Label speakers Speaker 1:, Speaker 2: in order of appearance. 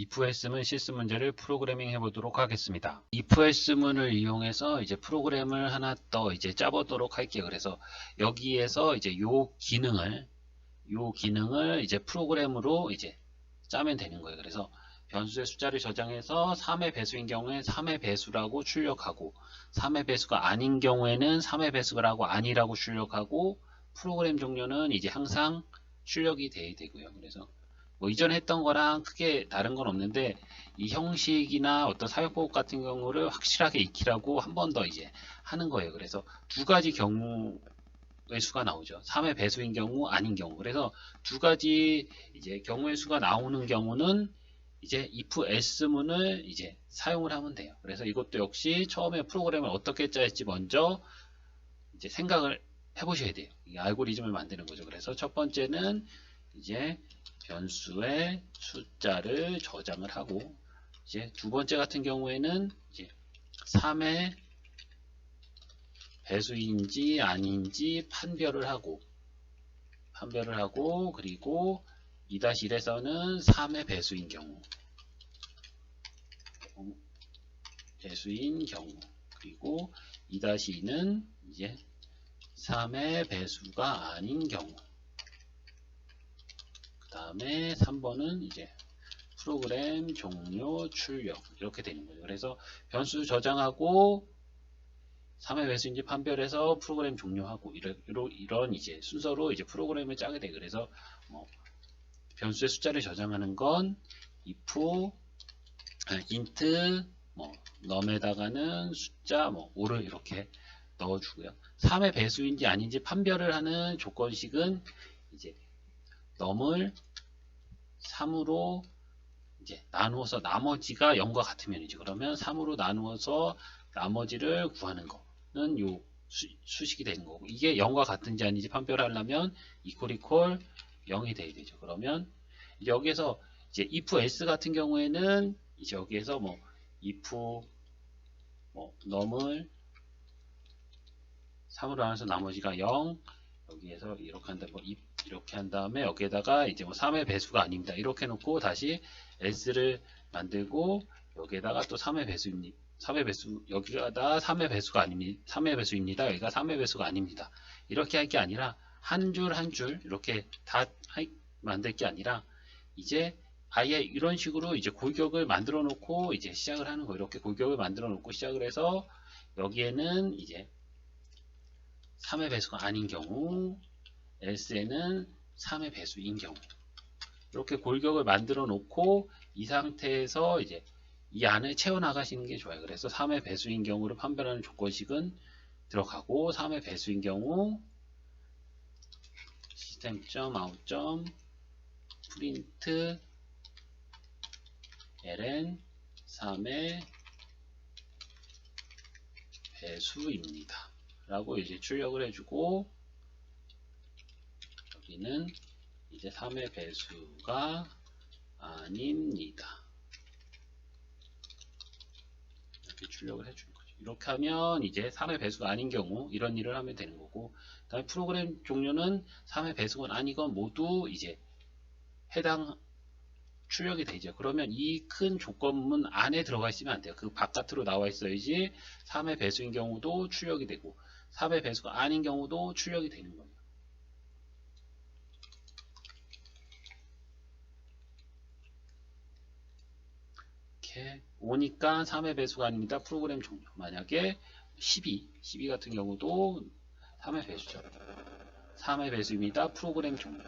Speaker 1: ifels문 실습 문제를 프로그래밍 해보도록 하겠습니다. ifels문을 이용해서 이제 프로그램을 하나 더 이제 짜보도록 할게요. 그래서 여기에서 이제 요 기능을 요 기능을 이제 프로그램으로 이제 짜면 되는 거예요. 그래서 변수의 숫자를 저장해서 3의 배수인 경우에 3의 배수라고 출력하고 3의 배수가 아닌 경우에는 3의 배수라고 아니라고 출력하고 프로그램 종료는 이제 항상 출력이 돼야 되고요. 그래서 뭐 이전 했던 거랑 크게 다른 건 없는데 이 형식이나 어떤 사용법 같은 경우를 확실하게 익히라고 한 번 더 이제 하는 거예요. 그래서 두 가지 경우의 수가 나오죠. 3의 배수인 경우, 아닌 경우. 그래서 두 가지 이제 경우의 수가 나오는 경우는 이제 if else문을 이제 사용을 하면 돼요. 그래서 이것도 역시 처음에 프로그램을 어떻게 짜야지 먼저 이제 생각을 해보셔야 돼요. 이 알고리즘을 만드는 거죠. 그래서 첫 번째는 이제 변수의 숫자를 저장을 하고 이제 두 번째 같은 경우에는 이제 3의 배수인지 아닌지 판별을 하고 판별을 하고 그리고 2-1에서는 3의 배수인 경우 배수인 경우 그리고 2-2는 이제 3의 배수가 아닌 경우. 그 다음에 3번은 이제 프로그램 종료 출력 이렇게 되는 거죠. 그래서 변수 저장하고 3의 배수인지 판별해서 프로그램 종료하고 이런, 이런 이제 순서로 이제 프로그램을 짜게 돼. 그래서 뭐 변수의 숫자를 저장하는 건 if 아, int 뭐 num에다가는 숫자 뭐 5를 이렇게 넣어주고요. 3의 배수인지 아닌지 판별을 하는 조건식은 이제 num을 3으로 이제 나누어서 나머지가 0과 같으면 이죠. 그러면 3으로 나누어서 나머지를 구하는 거는 요 수, 식이 되는 거고 이게 0과 같은지 아닌지 판별하려면 equal equal 0이 돼야 되죠. 그러면 여기에서 이제 if else 같은 경우에는 이제 여기에서 뭐 if 뭐 num을 3으로 나눠서 나머지가 0 여기에서 이렇게 한다 뭐 이렇게 한 다음에 여기에다가 이제 뭐 3의 배수가 아닙니다. 이렇게 놓고 다시 else를 만들고 여기에다가 또 3의 배수입니다. 3의 배수 여기가 3의 배수가 아닙니다. 3의 배수입니다. 여기가 3의 배수가 아닙니다. 이렇게 할 게 아니라 한 줄 한 줄 이렇게 다 만들 게 아니라 이제 아예 이런 식으로 이제 골격을 만들어 놓고 이제 시작을 하는 거 이렇게 골격을 만들어 놓고 시작을 해서 여기에는 이제 3의 배수가 아닌 경우 else에는 3의 배수인 경우 이렇게 골격을 만들어 놓고 이 상태에서 이제 이 안에 채워 나가시는 게 좋아요. 그래서 3의 배수인 경우를 판별하는 조건식은 들어가고 3의 배수인 경우 시스템.out. 프린트 ln 3의 배수입니다. 라고 이제 출력을 해주고 여기는 이제 3의 배수가 아닙니다. 이렇게 출력을 해주는 거죠. 이렇게 하면 이제 3의 배수가 아닌 경우 이런 일을 하면 되는 거고 그 다음에 프로그램 종료는 3의 배수건 아니건 모두 이제 해당 출력이 되죠. 그러면 이 큰 조건문 안에 들어가 있으면 안 돼요. 그 바깥으로 나와 있어야지 3의 배수인 경우도 출력이 되고 3의 배수가 아닌 경우도 출력이 되는 거예요. 이렇게 오니까 3의 배수가 아닙니다. 프로그램 종료. 만약에 12, 12 같은 경우도 3의 배수죠. 3의 배수입니다. 프로그램 종료.